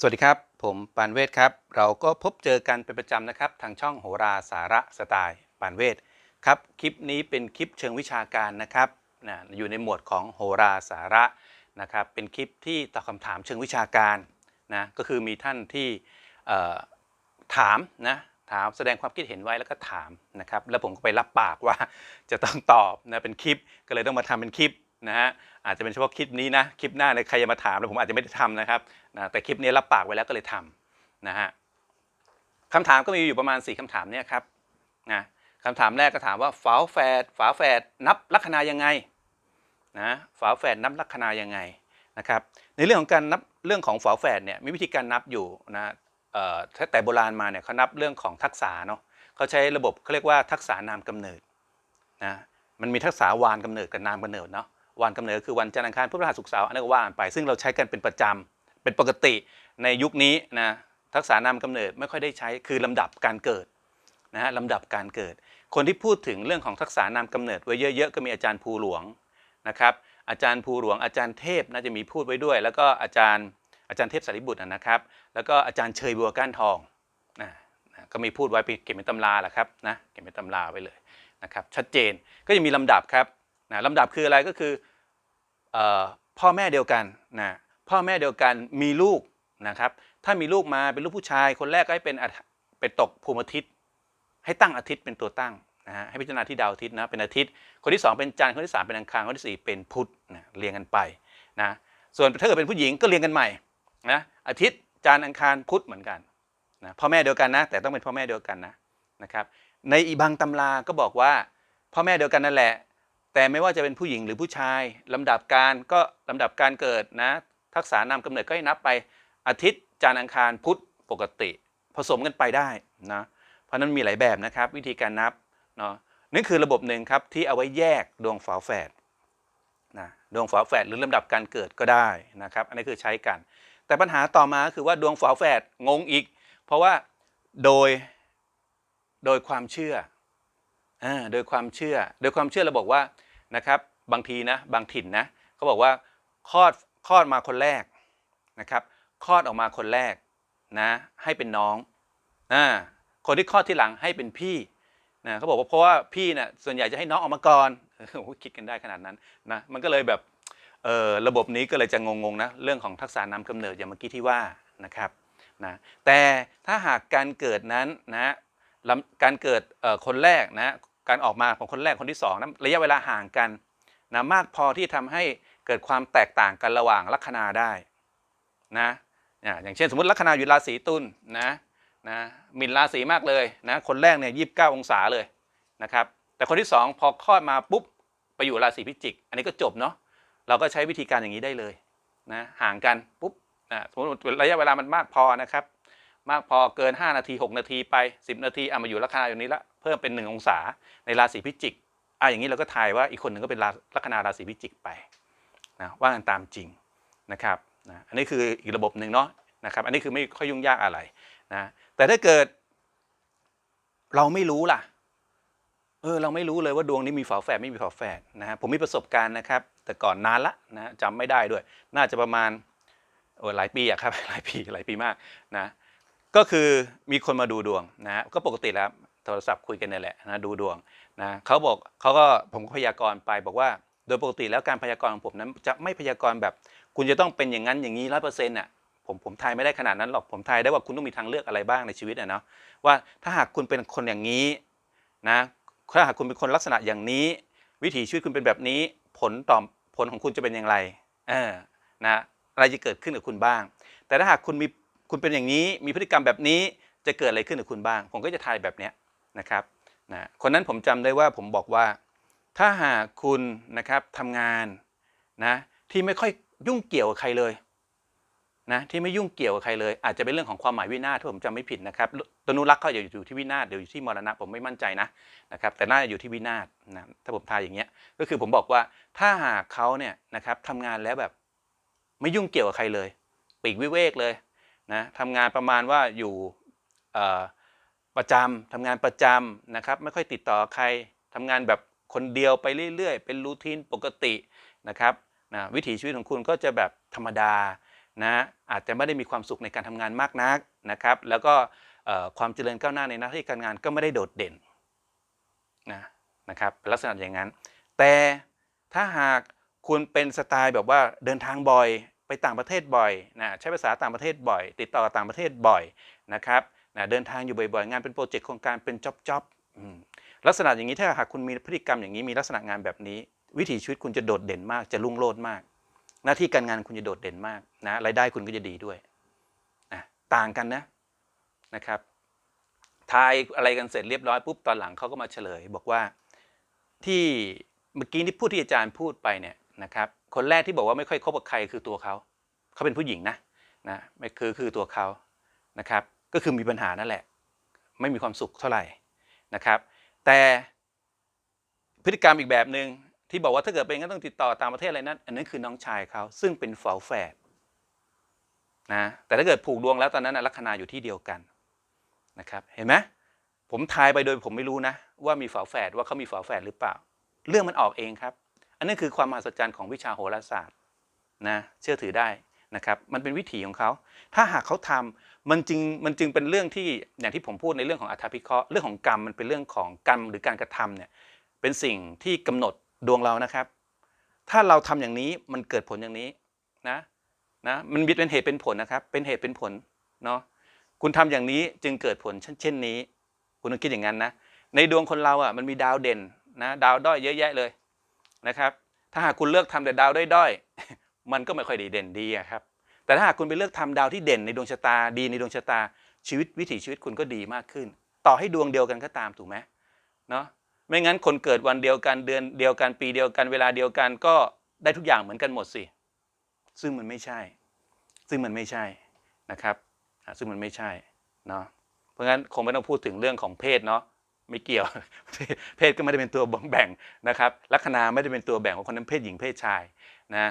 สวัสดีครับ ผมปานเวศครับ เราก็พบเจอกันเป็นประจำนะครับ ทางช่องโหราสาระสไตล์ปานเวศครับ คลิปนี้เป็นคลิปเชิงวิชาการนะครับนะอยู่ในหมวดของโหราสาระนะครับ เป็นคลิปที่ตอบคำถามเชิงวิชาการนะ ก็คือมีท่านที่ถามนะถามแสดงความคิดเห็นไว้แล้วก็ถามนะครับ แล้วผมก็ไปรับปากว่าจะต้องตอบนะเป็นคลิปก็เลยต้องมาทำเป็นคลิปนะฮะอาจจะเป็นเฉพาะคลิปนี้นะคลิปหน้าในใครจะมาถามแล้วผมอาจจะไม่ได้ทำนะครับ นะแต่คลิปนี้รับปากไว้แล้วก็เลยทำนะฮะคำถามก็มีอยู่ประมาณ 4คำถามเนี่ยครับนะคำถามแรกก็ถามว่าฝาแฝดฝาแฝดนับลัคนายังไงนะฝาแฝดนับลัคนายังไงนะครับในเรื่องของการนับเรื่องของฝาแฝดเนี่ยมีวิธีการนับอยู่นะเอ่อแต่โบราณมาเนี่ยเขานับเรื่องของทักษะเนาะเขาใช้ระบบเขาเรียกว่าทักษะนามกำเนิดนะมันมีทักษะวานกำเนิดกับนามกำเนิดเนาะวานกำเนิดคือวันจันทร์อังคารพฤหัสศุกร์เสาร์อันนั้นก็ว่านไป ซึ่งเราใช้กันเป็นประจำ เป็นปกติในยุคนี้นะทักษะนามกำเนิดไม่ค่อยได้ใช้คือลำดับการเกิดนะฮะลำดับการเกิด คนที่พูดถึงเรื่องของทักษะนามกำเนิดไว้เยอะๆก็มีอาจารย์ภูหลวงนะครับอาจารย์ภูหลวงอาจารย์เทพน่าจะมีพูดไว้ด้วย แล้วก็อาจารย์อาจารย์เทพสารีบุตรนะครับ แล้วก็อาจารย์เชยบัวก้านทองนะนะก็มีพูดไว้ไปเก็บเป็นตำราแหละครับนะเก็บเป็นตำราไว้เลยนะครับชัดเจนก็จะมีลำดับครับนะลำดับคืออะไรก็คือออพ่อแม่เดียวกันนะ พ่อแม่เดียวกันมีลูกนะครับ ถ้ามีลูกมาเป็นลูกผู้ชาย คนแรกก็ให้เป็นเป็นตกภูมิอาทิตย์ ให้ตั้งอาทิตย์เป็นตัวตั้งนะฮะให้พิจารณาที่ดาวอาทิตย์นะเป็นอาทิตย์ คนที่ 2 เป็นจันทร์คนที่ 3 เป็นอังคารคนที่ 4 เป็นพุธนะเรียงกันไปนะส่วนถ้าเกิดเป็นผู้หญิงก็เรียงกันใหม่นะอาทิตย์จันทร์อังคารพุธเหมือนกันนะพ่อแม่เดียวกันนะ แต่ต้องเป็นพ่อแม่เดียวกันนะนะครับในอีบางตำราก็บอกว่าพ่อแม่เดียวกันนั่นแหละ แต่ไม่ว่าจะเป็นผู้หญิงหรือผู้ชายลำดับการก็ลำดับการเกิดนะ ทักษะนามกำเนิดก็ให้นับไปอาทิตย์จันทร์อังคารพุธปกติ ผสมกันไปได้นะเพราะฉะนั้นมีหลายแบบนะครับ วิธีการนับเนาะนั่นคือระบบหนึ่งครับที่เอาไว้แยกดวงฝาแฝดนะดวงฝาแฝดหรือลำดับการเกิดก็ได้นะครับ อันนี้คือใช้กัน แต่ปัญหาต่อมาคือว่าดวงฝาแฝดงงอีก เพราะว่าโดยโดยความเชื่ออ่าโดยความเชื่อ โดยความเชื่อเราบอกว่านะครับบางทีนะบางถิ่นนะเขาบอกว่าคลอด คลอดมาคนแรกนะครับคลอดออกมาคนแรกนะให้เป็นน้องอ่าคนที่คลอดที่หลังให้เป็นพี่นะเขาบอกว่าเพราะว่าพี่เนี่ยส่วนใหญ่จะให้น้องออกมาก่อนโอ้คิดกันได้ขนาดนั้นนะมันก็เลยแบบเออระบบนี้ก็เลยจะงงๆนะเรื่องของทักษะนำกำเนิดอย่างเมื่อกี้ที่ว่านะครับนะแต่ถ้าหากการเกิดนั้นนะการเกิดเอ่อคนแรกนะการออกมาของคนแรกคนที่สองนะระยะเวลาห่างกันนะมากพอที่ทำให้ เกิดความแตกต่างกันระหว่างลัคนาได้นะอย่างเช่นสมมติลัคนาอยู่ราศีตุลนะนะมินราศีมากเลยนะคนแรกเนี่ยยีิบเก้าองศาเลยนะครับแต่คนที่สองพอคลอดมาปุ๊บไปอยู่ราศีพิจิก อันนี้ก็จบเนาะเราก็ใช้วิธีการอย่างนี้ได้เลยนะห่างกันปุ๊บนะสมมติระยะเวลามันมากพอนะครับมากพอเกิน 5 นาที 6 นาทีไป 10 นาทีเอะมาอยู่ลัคนาอยู่นี้ละเพิ่มเป็น 1 องศาในราศีพิจิกอะอย่างนี้เราก็ทายว่าอีกคนหนึ่งก็เป็นลัคนาราศีพิจิกไป นะว่ากันตามจริงนะครับนะอันนี้คืออีกระบบหนึ่งเนาะนะครับ อันนี้คือไม่ค่อยยุ่งยากอะไรนะแต่ถ้าเกิด เราไม่รู้ล่ะ เออเราไม่รู้เลยว่าดวงนี้มีฝาแฝดไม่มีฝาแฝดนะฮะผมมีประสบการณ์นะครับ แต่ก่อนนานละนะจำไม่ได้ด้วย น่าจะประมาณโอ้หลายปีอะครับหลายปีหลายปีมากนะก็คือมีคนมาดูดวงนะฮะก็ปกติแล้วโทรศัพท์คุยกันนี่แหละนะดูดวงนะเขาบอกเขาก็ผมก็พยากรณ์ไปบอกว่า โดยปกติแล้วการพยากรณ์ของผมนั้นจะไม่พยากรณ์แบบ คุณจะต้องเป็นอย่างนั้นอย่างนี้ร้อยเปอร์เซ็นต์อะผมผมทายไม่ได้ขนาดนั้นหรอกผมทายได้ว่าคุณต้องมีทางเลือกอะไรบ้างในชีวิตอะเนาะว่าถ้าหากคุณเป็นคนอย่างนี้นะถ้าหากคุณเป็นคนลักษณะอย่างนี้ วิถีชีวิตคุณเป็นแบบนี้ ผลต่อผลของคุณจะเป็นอย่างไรเออนะอะไรจะเกิดขึ้นกับคุณบ้าง แต่ถ้าหากคุณมีคุณเป็นอย่างนี้ มีพฤติกรรมแบบนี้จะเกิดอะไรขึ้นกับคุณบ้าง ผมก็จะทายแบบเนี้ยนะครับนะคนนั้นผมจำได้ว่าผมบอกว่า ถ้าหากคุณนะครับทำงานนะที่ไม่ค่อยยุ่งเกี่ยวกับใครเลยนะที่ไม่ยุ่งเกี่ยวกับใครเลย อาจจะเป็นเรื่องของความหมายวินาศถ้าผมจำไม่ผิดนะครับตนุรักษ์เขาอยู่อยู่ที่วินาศเดี๋ยวอยู่ที่มรณะผมไม่มั่นใจนะนะครับแต่น่าจะอยู่ที่วินาศนะถ้าผมทายอย่างเงี้ยก็คือผมบอกว่าถ้าหากเขาเนี่ยนะครับทำงานแล้วแบบไม่ยุ่งเกี่ยวกับใครเลยปีกวิเวกเลยนะทำงานประมาณว่าอยู่ประจำทำงานประจำนะครับไม่ค่อยติดต่อใครทำงานแบบ คนเดียวไปเรื่อยๆ เป็นรูทีนปกตินะครับนะวิถีชีวิตของคุณก็จะแบบธรรมดานะอาจจะไม่ได้มีความสุขในการทำงานมากนักนะครับแล้วก็ความเจริญก้าวหน้าในหน้าที่การงานก็ไม่ได้โดดเด่นนะนะครับเป็นลักษณะอย่างนั้น แต่ถ้าหากคุณเป็นสไตล์แบบว่าเดินทางบ่อยไปต่างประเทศบ่อยนะใช้ภาษาต่างประเทศบ่อย ติดต่อต่างประเทศบ่อยนะครับนะเดินทางอยู่บ่อยๆ งานเป็นโปรเจกต์โครงการเป็นจ็อบจ็อบ ลักษณะอย่างนี้ถ้าหากคุณมีพฤติกรรมอย่างนี้มีลักษณะงานแบบนี้ วิถีชีวิตคุณจะโดดเด่นมาก จะรุ่งโรจน์มาก หน้าที่การงานคุณจะโดดเด่นมากนะรายได้คุณก็จะดีด้วยนะต่างกันนะนะครับทายอะไรกันเสร็จเรียบร้อยปุ๊บตอนหลังเขาก็มาเฉลย บอกว่าที่เมื่อกี้ที่พูดที่อาจารย์พูดไปเนี่ยนะครับคนแรกที่บอกว่าไม่ค่อยคบกับใครคือตัวเขาเขาเป็นผู้หญิงนะนะไม่คือคือตัวเขานะครับ ก็คือมีปัญหานั่นแหละ ไม่มีความสุขเท่าไหร่นะครับ แต่พฤติกรรมอีกแบบหนึ่งที่บอกว่าถ้าเกิดเป็นก็ต้องติดต่อตางประเทศอะไรนั้น อันนั้นคือน้องชายเขาซึ่งเป็นฝาแฝดนะแต่ถ้าเกิดผูกดวงแล้วตอนนั้นลัคนาอยู่ที่เดียวกันนะครับเห็นไหมผมทายไปโดยผมไม่รู้นะ ว่ามีฝาแฝดว่าเขามีฝาแฝดหรือเปล่า เรื่องมันออกเองครับ อันนั้นคือความมหัศจรรย์ของวิชาโหราศาสตร์นะเชื่อถือได้ นะครับมันเป็นวิถีของเขา ถ้าหากเขาทำมันจึงมันจึงเป็นเรื่องที่อย่างที่ผมพูดในเรื่องของอัธพิเคราะห์เรื่องของกรรมมันเป็นเรื่องของกรรมหรือการกระทำเนี่ยเป็นสิ่งที่กำหนดดวงเรานะครับ ถ้าเราทำอย่างนี้มันเกิดผลอย่างนี้นะนะมันมีเป็นเหตุเป็นผลนะครับ เป็นเหตุเป็นผลเนาะคุณทำอย่างนี้จึงเกิดผลเช่นนี้ คุณต้องคิดอย่างนั้นนะในดวงคนเราอะมันมีดาวเด่นนะดาวด้อยเยอะแยะเลยนะครับ ถ้าหากคุณเลือกทำแต่ดาวด้อยๆ มันก็ไม่ค่อยดีเด่นดีอะครับ แต่ถ้าหากคุณไปเลือกทำดาวที่เด่นในดวงชะตาดีในดวงชะตาชีวิตวิถีชีวิตคุณก็ดีมากขึ้น ต่อให้ดวงเดียวกันก็ตามถูกไหมเนาะไม่งั้นคนเกิดวันเดียวกันเดือนเดียวกันปีเดียวกันเวลาเดียวกันก็ได้ทุกอย่างเหมือนกันหมดสิ ซึ่งมันไม่ใช่ ซึ่งมันไม่ใช่นะครับซึ่งมันไม่ใช่เนาะเพราะฉะนั้นคงไม่ต้องพูดถึงเรื่องของเพศเนาะไม่เกี่ยว เพศก็ไม่ได้เป็นตัวบ่งแบ่งนะครับลัคนาไม่ได้เป็นตัวแบ่งว่าคนนั้นเพศหญิงเพศชายนะ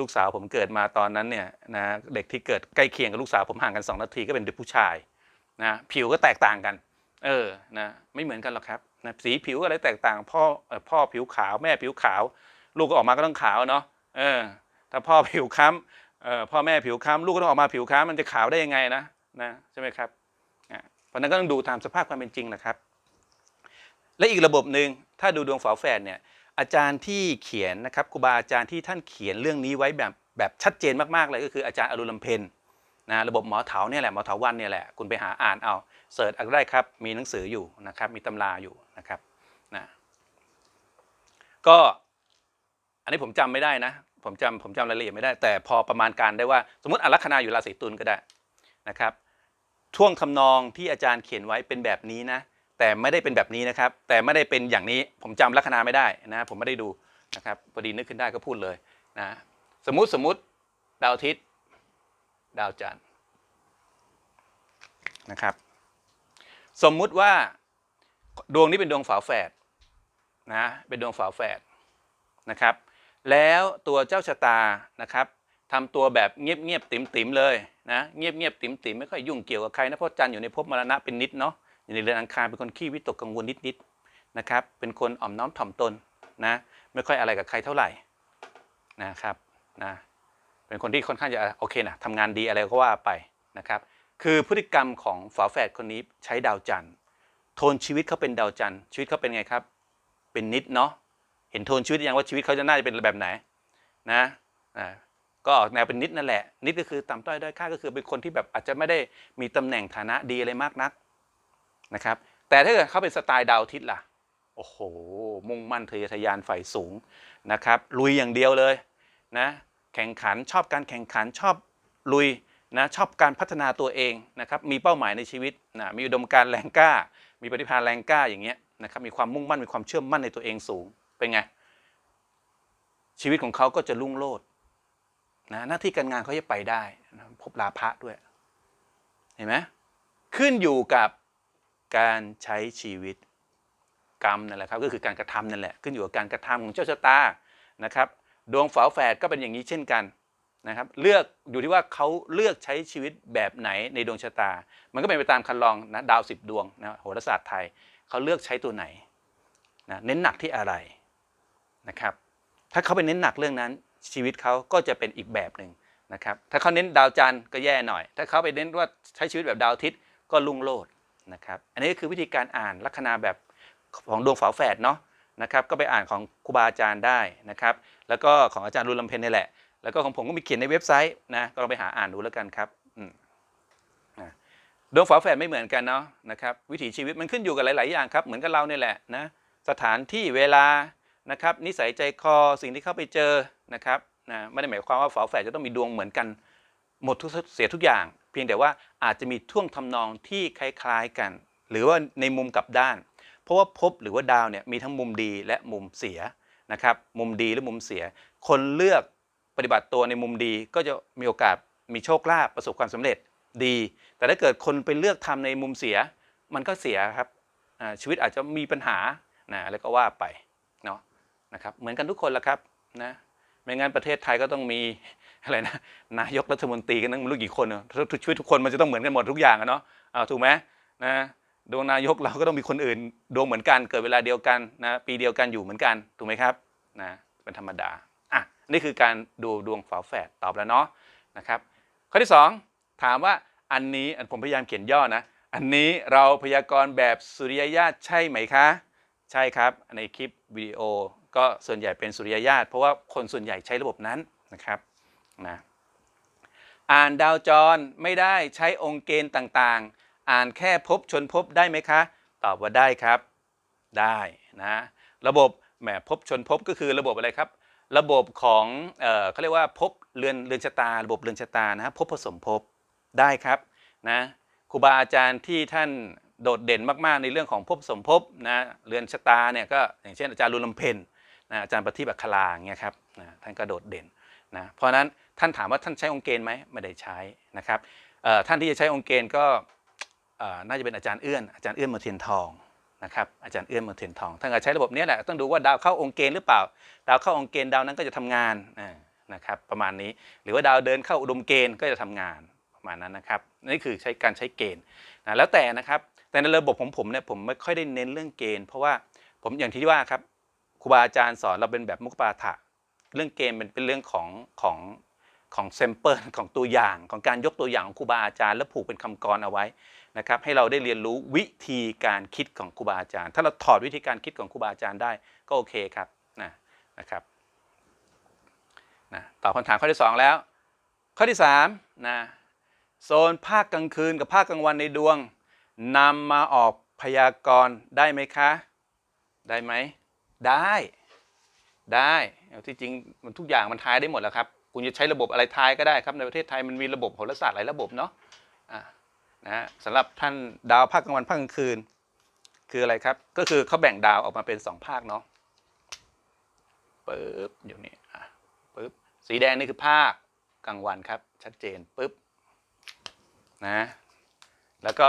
ลูกสาวผมเกิดมาตอนนั้นเนี่ยนะเด็กที่เกิดใกล้เคียงกับลูกสาวผมห่างกัน 2 นาทีก็เป็นเด็กผู้ชายนะผิวก็แตกต่างกัน เออนะไม่เหมือนกันหรอกครับนะสีผิวอะไรแตกต่าง พ่อพ่อผิวขาวแม่ผิวขาว ลูกก็ออกมาก็ต้องขาวเนาะเออถ้าพ่อผิวค้ำเอ่อพ่อแม่ผิวค้ำลูกก็ต้องออกมาผิวค้ำมันจะขาวได้ยังไงนะนะใช่ไหมครับอะเพราะฉะนั้นก็ต้องดูตามสภาพความเป็นจริงนะครับ และอีกระบบหนึ่งถ้าดูดวงฝาแฝดเนี่ย อาจารย์ที่เขียนนะครับครูบาอาจารย์ที่ท่านเขียนเรื่องนี้ไว้แบบแบบชัดเจนมากๆเลยก็คืออาจารย์อรุณลำเพนนะระบบหมอเถาเนี่ยแหละหมอเถาวันเนี่ยแหละคุณไปหาอ่านเอาเสิร์ชเอาก็ได้ครับมีหนังสืออยู่นะครับมีตำราอยู่นะครับนะก็อันนี้ผมจำไม่ได้นะผมจำผมจำรายละเอียดไม่ได้ แต่พอประมาณการได้ว่า สมมติอลัคนาอยู่ราศีตุลก็ได้นะครับท่วงทำนองที่อาจารย์เขียนไว้เป็นแบบนี้นะ แต่ไม่ได้เป็นแบบนี้นะครับ แต่ไม่ได้เป็นอย่างนี้ผมจำลัคนาไม่ได้นะผมไม่ได้ดูนะครับพอดีนึกขึ้นได้ก็พูดเลยนะสมมุติสมมุติดาวอาทิตย์ดาวจันทร์นะครับ สมมุติว่าดวงนี้เป็นดวงฝาแฝดนะเป็นดวงฝาแฝดนะครับ แล้วตัวเจ้าชะตานะครับทำตัวแบบเงียบเงียบติ๋มติ๋มเลยนะเงียบเงียบติ๋มติ๋มไม่ค่อยยุ่งเกี่ยวกับใครนะเพราะจันทร์อยู่ในภพมรณะเป็นนิดเนาะ ในเรือนอังคารเป็นคนขี้วิตกกังวลนิดๆนะครับ เป็นคนอ่อมน้อมถ่อมตนนะ ไม่ค่อยอะไรกับใครเท่าไหร่นะครับนะเป็นคนที่ค่อนข้างจะโอเคนะทำงานดีอะไรก็ว่าไปนะครับ คือพฤติกรรมของฝาแฝดคนนี้ใช้ดาวจันทร์ โทนชีวิตเขาเป็นดาวจันทร์ชีวิตเขาเป็นไงครับ เป็นนิดเนาะเห็นโทนชีวิตยังว่าชีวิตเขาจะน่าจะเป็นแบบไหนนะอ่าก็ออกแนวเป็นนิดนั่นแหละ นิดก็คือต่ำต้อยด้อยค่าก็คือเป็นคนที่แบบอาจจะไม่ได้มีตำแหน่งฐานะดีอะไรมากนัก นะครับ แต่ถ้าเกิดเขาเป็นสไตล์ดาวทิตย์ล่ะ โอ้โห มุ่งมั่นทะเยอทะยานใฝ่สูงนะครับ ลุยอย่างเดียวเลยนะ แข่งขันชอบการแข่งขันชอบลุยนะชอบการพัฒนาตัวเองนะครับมีเป้าหมายในชีวิตนะมีอุดมการณ์แรงกล้า มีปฏิภาณแรงกล้าอย่างเงี้ยนะครับมีความมุ่งมั่นมีความเชื่อมั่นในตัวเองสูงเป็นไงชีวิตของเขาก็จะรุ่งโรจน์นะหน้าที่การงานเขาจะไปได้นะพบลาภะด้วย เห็นไหมขึ้นอยู่กับ การใช้ชีวิตกรรมนั่นแหละครับก็คือการกระทำนั่นแหละขึ้นอยู่กับการกระทำของเจ้าชะตานะครับดวงฝาแฝดก็เป็นอย่างนี้เช่นกันนะครับเลือกอยู่ที่ว่าเขาเลือกใช้ชีวิตแบบไหนในดวงชะตา มันก็เป็นไปตามคันลองนะดาวสิบดวงนะโหราศาสตร์ไทยเขาเลือกใช้ตัวไหนนะเน้นหนักที่อะไรนะครับถ้าเขาไปเน้นหนักเรื่องนั้น ชีวิตเขาก็จะเป็นอีกแบบหนึ่งนะครับถ้าเขาเน้นดาวจันทร์ก็แย่หน่อย ถ้าเขาไปเน้นว่าใช้ชีวิตแบบดาวอาทิตย์ก็ลุ่งโลด นะครับ อันนี้ก็คือวิธีการอ่านลัคนาแบบของดวงฝาแฝดเนาะนะครับ ก็ไปอ่านของครูบาอาจารย์ได้นะครับ แล้วก็ของอาจารย์รุลลำเพนนี่แหละ แล้วก็ของผมก็มีเขียนในเว็บไซต์นะ ก็ลองไปหาอ่านดูแล้วกันครับดวงฝาแฝดไม่เหมือนกันเนาะนะครับ วิถีชีวิตมันขึ้นอยู่กับหลาย ๆ อย่างครับ เหมือนกับเราเนี่ยแหละนะ สถานที่เวลานะครับ นิสัยใจคอสิ่งที่เข้าไปเจอนะครับนะไม่ได้หมายความว่าฝาแฝดจะต้องมีดวงเหมือนกันหมดทุกเสียทุกอย่าง พียงแต่ว่าอาจจะมีท่วงทำนองที่คล้ายๆกัน หรือว่าในมุมกลับด้าน เพราะว่าภพหรือว่าดาวเนี่ยมีทั้งมุมดีและมุมเสียนะครับมุมดีและมุมเสีย คนเลือกปฏิบัติตัวในมุมดีก็จะมีโอกาสมีโชคลาภประสบความสำเร็จดี แต่ถ้าเกิดคนไปเลือกทำในมุมเสีย มันก็เสียครับชีวิตอาจจะมีปัญหานะอะไรก็ว่าไปเนาะนะครับเหมือนกันทุกคนละครับนะไม่งั้นประเทศไทยก็ต้องมี อะไรนะนายกรัฐมนตรีกันตั้งรู้กี่คนเนอะทุกชีวิตทุกคนมันจะต้องเหมือนกันหมดทุกอย่างอะเนาะอาถูกไหมนะดวงนายกเราก็ต้องมีคนอื่น ดวงเหมือนกันเกิดเวลาเดียวกันนะปีเดียวกันอยู่เหมือนกันถูกไหมครับนะเป็นธรรมดาอะนี่คือการดูดวงฝาแฝดตอบแล้วเนาะนะครับข้อที่สองถามว่าอันนี้อันผมพยายามเขียนย่อนะอันนี้เราพยากรณ์แบบสุริยญาตใช่ไหมคะ ใช่ครับในคลิปวิดีโอก็ส่วนใหญ่เป็นสุริยญาตเพราะว่าคนส่วนใหญ่ใช้ระบบนั้นนะครับ นะอ่านดาวจรไม่ได้ใช้องค์เกณฑ์ต่างๆ อ่านแค่พบชนพบได้ไหมคะ ตอบว่าได้ครับได้นะระบบแหมพบชนพบก็คือระบบอะไรครับ ระบบของเอ่อเขาเรียกว่าพบเรือนเรือนชะตา ระบบเรือนชะตานะพบผสมภพได้ครับนะครูบาอาจารย์ที่ท่านโดดเด่นมากๆในเรื่องของภพสมภพนะเรือนชะตาเนี่ยก็อย่างเช่นอาจารย์รุลลำเพนนะอาจารย์ปฏิบัติคลาอย่างเงี้ยครับนะท่านก็โดดเด่น นะเพราะนั้นท่านถามว่าท่านใช้องค์เกณฑ์ไหมไม่ได้ใช้นะครับท่านที่จะใช้องค์เกณฑ์ก็น่าจะเป็นอาจารย์เอื้อนอาจารย์เอื้อนมาเทียนทองนะครับอาจารย์เอื้อนมาเทียนทองท่านก็ใช้ระบบเนี้ยแหละต้องดูว่าดาวเข้าองค์เกณฑ์หรือเปล่า ดาวเข้าองค์เกณฑ์ดาวนั้นก็จะทำงานนะครับประมาณนี้หรือว่าดาวเดินเข้าอุดมเกณฑ์ก็จะทำงานประมาณนั้นนะครับนี่คือใช้การใช้เกณฑ์นะแล้วแต่นะครับแต่ในระบบของผมเนี่ยผมไม่ค่อยได้เน้นเรื่องเกณฑ์ เพราะว่าผมอย่างที่ว่าครับครูบาอาจารย์สอนเราเป็นแบบมุกปาฐะ เรื่องเกณฑ์เป็นเป็นเรื่องของของของเซมเปิลของตัวอย่างของการยกตัวอย่างของครูบาอาจารย์ แล้วผูกเป็นคำกรเอาไว้นะครับให้เราได้เรียนรู้วิธีการคิดของครูบาอาจารย์ ถ้าเราถอดวิธีการคิดของครูบาอาจารย์ได้ก็โอเคครับนะนะครับนะตอบคำถามข้อที่ 2 แล้ว ข้อที่3นะโซนภาคกลางคืนกับภาคกลางวันในดวงนำมาออกพยากรณ์ได้ไหมคะ ได้ไหมได้ ได้เอาที่จริงมันทุกอย่างมันทายได้หมดแล้วครับคุณจะใช้ระบบอะไรทายก็ได้ครับในประเทศไทยมันมีระบบโหราศาสตร์หลายระบบเนาะอะนะฮะสำหรับท่านดาวภาคกลางวันภาคกลางคืน คืออะไรครับ ก็คือเขาแบ่งดาวออกมาเป็นสองภาคเนาะปึ๊บเดี๋ยวนี้อะปึ๊บสีแดงนี่คือภาคกลางวันครับชัดเจนปึ๊บนะแล้วก็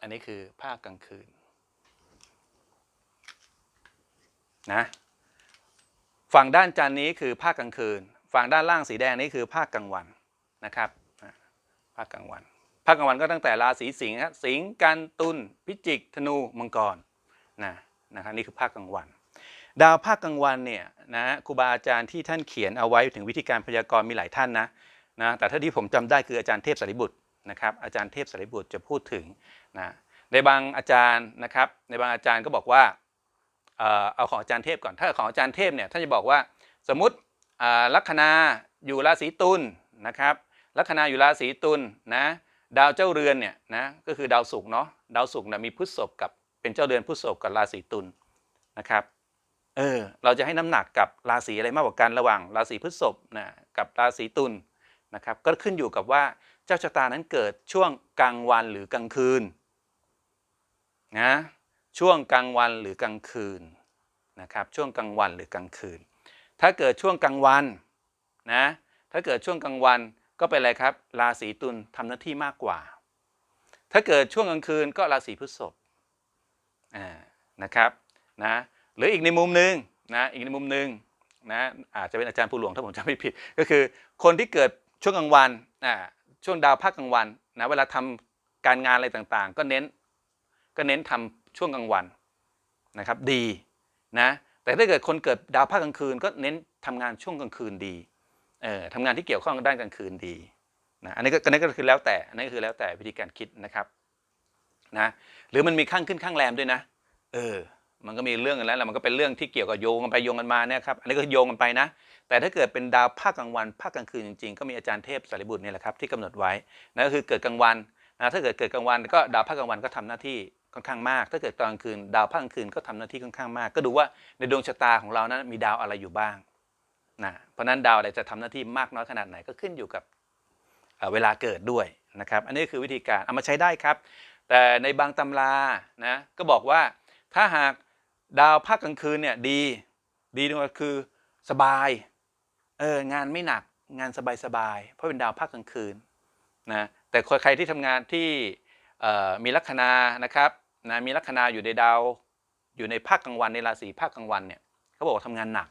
อันนี้คือภาคกลางคืนนะ ฝั่งด้านจันนี้คือภาคกลางคืน ฝั่งด้านล่างสีแดงนี้คือภาคกลางวันนะครับภาคกลางวันภาคกลางวันก็ตั้งแต่ราศีสิงห์สิงห์กันตุลพิจิกธนูมังกรนะนะครับนี่คือภาคกลางวัน ดาวภาคกลางวันเนี่ยนะครูบาอาจารย์ที่ท่านเขียนเอาไว้ถึงวิธีการพยากรณ์มีหลายท่านนะนะแต่ถ้าที่ผมจำได้คืออาจารย์เทพสารีบุตรนะครับอาจารย์เทพสารีบุตรจะพูดถึงนะในบางอาจารย์นะครับในบางอาจารย์ก็บอกว่า เอาของอาจารย์เทพก่อน ถ้าของอาจารย์เทพเนี่ยท่านจะบอกว่าสมมติลัคนาอยู่ราศีตุลนะครับลัคนาอยู่ราศีตุลนะดาวเจ้าเรือนเนี่ยนะก็คือดาวศุกร์เนาะดาวศุกร์นะมีพฤษภกับเป็นเจ้าเรือนพฤษภกับราศีตุลนะครับเออเราจะให้น้ำหนักกับราศีอะไรมากกว่ากันระหว่างราศีพฤษภนะกับราศีตุลนะครับก็ขึ้นอยู่กับว่าเจ้าชะตานั้นเกิดช่วงกลางวันหรือกลางคืนนะ ช่วงกลางวันหรือกลางคืนนะครับช่วงกลางวันหรือกลางคืน ถ้าเกิดช่วงกลางวันนะถ้าเกิดช่วงกลางวันก็เป็นอะไรครับราศีตุลทำหน้าที่มากกว่า ถ้าเกิดช่วงกลางคืนก็ราศีพฤษภอ่านะครับนะหรืออีกในมุมหนึ่งนะอีกในมุมหนึ่งนะอาจจะเป็นอาจารย์ผู้หลวงถ้าผมจำไม่ผิด ก็คือคนที่เกิดช่วงกลางวันอ่าช่วงดาวภาคกลางวันนะเวลาทำการงานอะไรต่างๆ ก็เน้นก็เน้นทำ ช่วงกลางวันนะครับดีนะแต่ถ้าเกิดคนเกิดดาวภาคกลางคืน ก็เน้นทำงานช่วงกลางคืนดีเอ่อทำงานที่เกี่ยวข้องกับด้านกลางคืนดีนะอันนี้ก็อันนี้ก็คือแล้วแต่อันนี้ก็คือแล้วแต่วิธีการคิดนะครับนะหรือมันมีข้างขึ้นข้างแรมด้วยนะ เออ มันก็มีเรื่องกันแล้วแหละมันก็เป็นเรื่องที่เกี่ยวกับโยงกันไปโยงกันมาเนี่ยครับอันนี้ก็โยงกันไปนะ แต่ถ้าเกิดเป็นดาวภาคกลางวันภาคกลางคืนจริงๆ ก็มีอาจารย์เทพสารีบุตรเนี่ยแหละครับที่กำหนดไว้นั่นก็คือเกิดกลางวันนะถ้าเกิดเกิดกลางวันก็ดาวภาคกลางวันก็ทำหน้าที่ ค่อนข้างมาก ถ้าเกิดกลางคืนดาวภาคกลางคืนก็ทำหน้าที่ค่อนข้างมาก ก็ดูว่าในดวงชะตาของเรานั้นมีดาวอะไรอยู่บ้างนะเพราะนั้นดาวอะไรจะทำหน้าที่มากน้อยขนาดไหนก็ขึ้นอยู่กับเเวลาเกิดด้วยนะครับ อันนี้คือวิธีการเอามาใช้ได้ครับ แต่ในบางตำรานะก็บอกว่าถ้าหากดาวภาคกลางคืนเนี่ยดีดีตรงก็คือสบายเอองานไม่หนักงานสบายๆเพราะเป็นดาวภาคกลางคืนนะแต่ใครที่ทำงานที่มีลัคนานะครับ นะมีลัคนาอยู่ในดาว อยู่ในภาคกลางวันในราศีภาคกลางวันเนี่ยเขาบอกว่าทำงานหนัก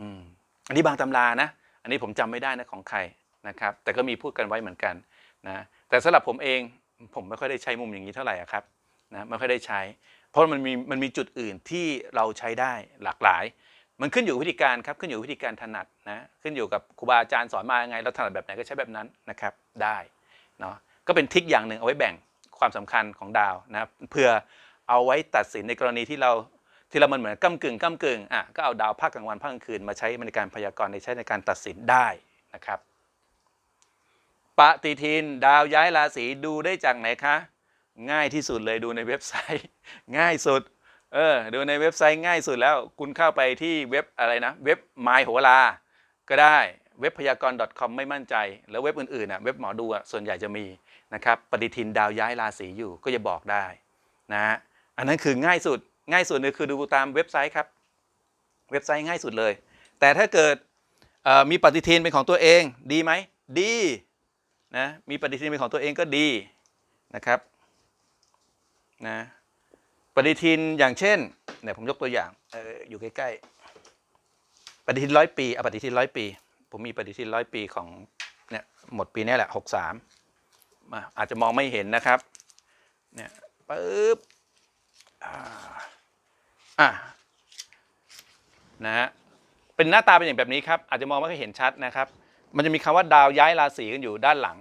อืมอันนี้บางตำรานะ อันนี้ผมจำไม่ได้นะของใครนะครับ แต่ก็มีพูดกันไว้เหมือนกันนะแต่สำหรับผมเองผมไม่ค่อยได้ใช้มุมอย่างนี้เท่าไหร่ครับนะไม่ค่อยได้ใช้ เพราะมันมีมันมีจุดอื่นที่เราใช้ได้หลากหลาย มันขึ้นอยู่วิธีการครับขึ้นอยู่วิธีการถนัดนะขึ้นอยู่กับครูบาอาจารย์สอนมายังไง เราถนัดแบบไหนก็ใช้แบบนั้นนะครับได้เนาะก็เป็นทริคอย่างหนึ่งเอาไว้แบ่ง ความสำคัญของดาวนะเพื่อเอาไว้ตัดสินในกรณีที่เราที่เรามันเหมือนก้ากึ่งก้ากึ่งอะก็เอาดาวภาคกลางวันภาคกลางคืนมาใช้ในการพยากรณ์ในใช้ในการตัดสินได้นะครับปฏิทินดาวย้ายราศีดูได้จากไหนคะ ง่ายที่สุดเลยดูในเว็บไซต์ ง่ายสุดเออดูในเว็บไซต์ง่ายสุดแล้ว คุณเข้าไปที่เว็บอะไรนะ เว็บ My โหราก็ได้เว็บพยากรณ์ .com ไม่มั่นใจ แล้วเว็บอื่นๆน่ะเว็บหมอดูอะส่วนใหญ่จะมี นะครับปฏิทินดาวย้ายราศีอยู่ก็จะบอกได้นะฮะอันนั้นคือง่ายสุดง่ายสุดเลยคือดูตามเว็บไซต์ครับ เว็บไซต์ง่ายสุดเลย แต่ถ้าเกิดมีปฏิทินเป็นของตัวเองดีไหมดีนะมีปฏิทินเป็นของตัวเองก็ดีนะครับนะปฏิทินอย่างเช่นเนี่ยผมยกตัวอย่างอออยู่ใกล้ๆปฏิทินร้อยปีเอาปฏิทินร้อยปี ผมมีปฏิทินร้อยปีของเนี่ยหมดปีนี้แหละหกสาม อาจจะมองไม่เห็นนะครับเนี่ยปึ๊บอะนะฮะเป็นหน้าตาเป็นอย่างแบบนี้ครับ อาจจะมองไม่ค่อยเห็นชัดนะครับ มันจะมีคำว่าดาวย้ายราศีกันอยู่ด้านหลัง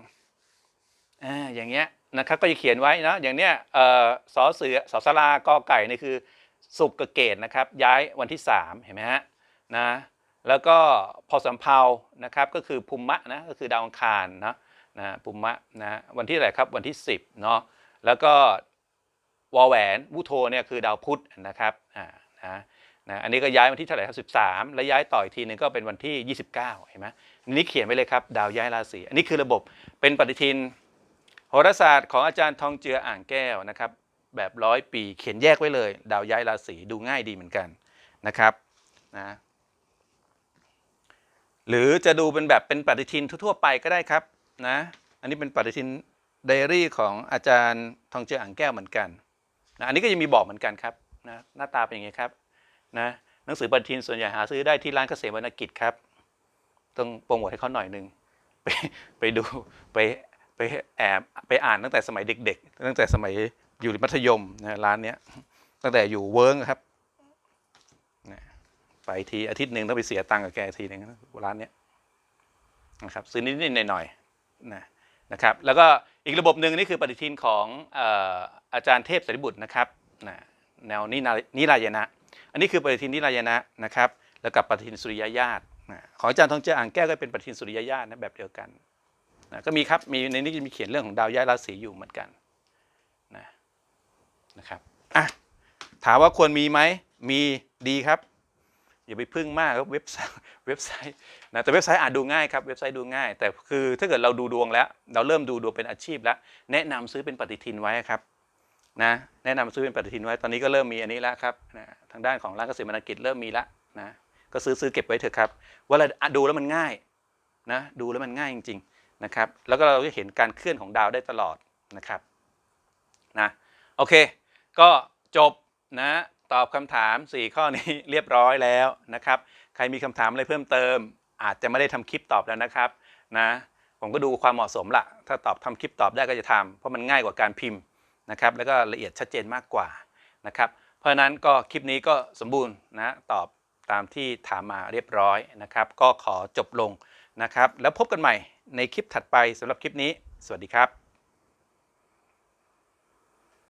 อ่าอย่างเงี้ยนะครับก็จะเขียนไว้นะอย่างเนี้ยส่อสอเสือสอสลากอไก่นี่คือสุกกับเกตนะครับ ย้ายวันที่ 3 เห็นไหมฮะนะแล้วก็พอสำเพานะครับก็คือภูมะนะก็คือดาวอังคารนะ นะภูมะนะวันที่อะไหรครับวันที่ 10เนาะแล้วก็วอแหวนวุโทเนี่ยคือดาวพุธนะครับอ่านะนะอันนี้ก็ย้ายวันที่เท่าไหร่ครับ13แล้วย้ายต่ออีกทีนึงก็เป็นวันที่ 29เห็นไหมอันนี้เขียนไว้เลยครับ ดาวย้ายราศีอันนี้คือระบบเป็นปฏิทินโหราศาสตร์ของอาจารย์ทองเจืออ่างแก้วนะครับแบบร้อยปีเขียนแยกไว้เลย ดาวย้ายราศีดูง่ายดีเหมือนกันนะครับนะหรือจะดูเป็นแบบเป็นปฏิทินทั่วๆไปก็ได้ครับ นะ อันนี้เป็นปฏิทินไดอารี่ของอาจารย์ทองเจืออ่างแก้วเหมือนกันนะอันนี้ก็ยังมีบอกเหมือนกันครับนะหน้าตาเป็นอย่างนี้ครับนะหนังสือปฏิทินส่วนใหญ่หาซื้อได้ที่ร้านเกษมวรรณกิจครับ ต้องโปรโมทให้เขาหน่อยหนึ่งไปไปดูไปไปแอบไปอ่านตั้งแต่สมัยเด็ก ๆ ตั้งแต่สมัยอยู่มัธยมนะร้านเนี้ยตั้งแต่อยู่เวิร์กครับนะไปทีอาทิตย์หนึ่งต้องไปเสียตังค์กับแกทีหนึ่งร้านเนี้ยนะครับซื้อนิดๆหน่อยๆ นะนะครับแล้วก็อีกระบบหนึ่งนี่คือปฏิทินของออาจารย์เทพสรีบุตรนะครับนะแนวนินานิรายณะอันนี้คือปฏิทินนิรายณะนะครับแล้วกับปฏิทินสุริยญาตนะของอาจารย์ทองเจืออ่างแก้วก็เป็นปฏิทินสุริยญาตนะแบบเดียวกันนะก็มีครับมีในนี้จะมีเขียนเรื่องของดาวย้ายราศีอยู่เหมือนกันนะนะครับอะถามว่าควรมีไหมมีดีครับ อย่าไปพึ่งมากกับเว็บ เว็บไซต์นะแต่เว็บไซต์อ่านดูง่ายครับเว็บไซต์ดูง่าย แต่คือถ้าเกิดเราดูดวงแล้ว เราเริ่มดูดวงเป็นอาชีพแล้ว แนะนำซื้อเป็นปฏิทินไว้ครับนะแนะนำซื้อเป็นปฏิทินไว้ตอนนี้ก็เริ่มมีอันนี้แล้วครับนะทางด้านของร้านเกษตรมรกิจเริ่มมีแล้วนะก็ซื้อซื้อเก็บไว้เถอะครับว่าเราดูแล้วมันง่ายนะดูแล้วมันง่ายจริงๆนะครับแล้วก็เราจะเห็นการเคลื่อนของดาวได้ตลอดนะครับนะโอเค ก็จบนะตอบคำถาม 4 ข้อนี้เรียบร้อยแล้วนะครับ ครมีคำถามอะไรเพิ่มเติม อาจจะไม่ได้ทำคลิปตอบแล้วนะครับนะผมก็ดูความเหมาะสมละถ้าตอบทำคลิปตอบได้ก็จะทำเพราะมันง่ายกว่าการพิมพ์นะครับ แล้วก็ละเอียดชัดเจนมากกว่านะครับ เพราะฉะนั้นก็คลิปนี้ก็สมบูรณ์นะตอบตามที่ถามมาเรียบร้อยนะครับ ก็ขอจบลงนะครับ แล้วพบกันใหม่ในคลิปถัดไปสำหรับคลิปนี้ สวัสดีครับ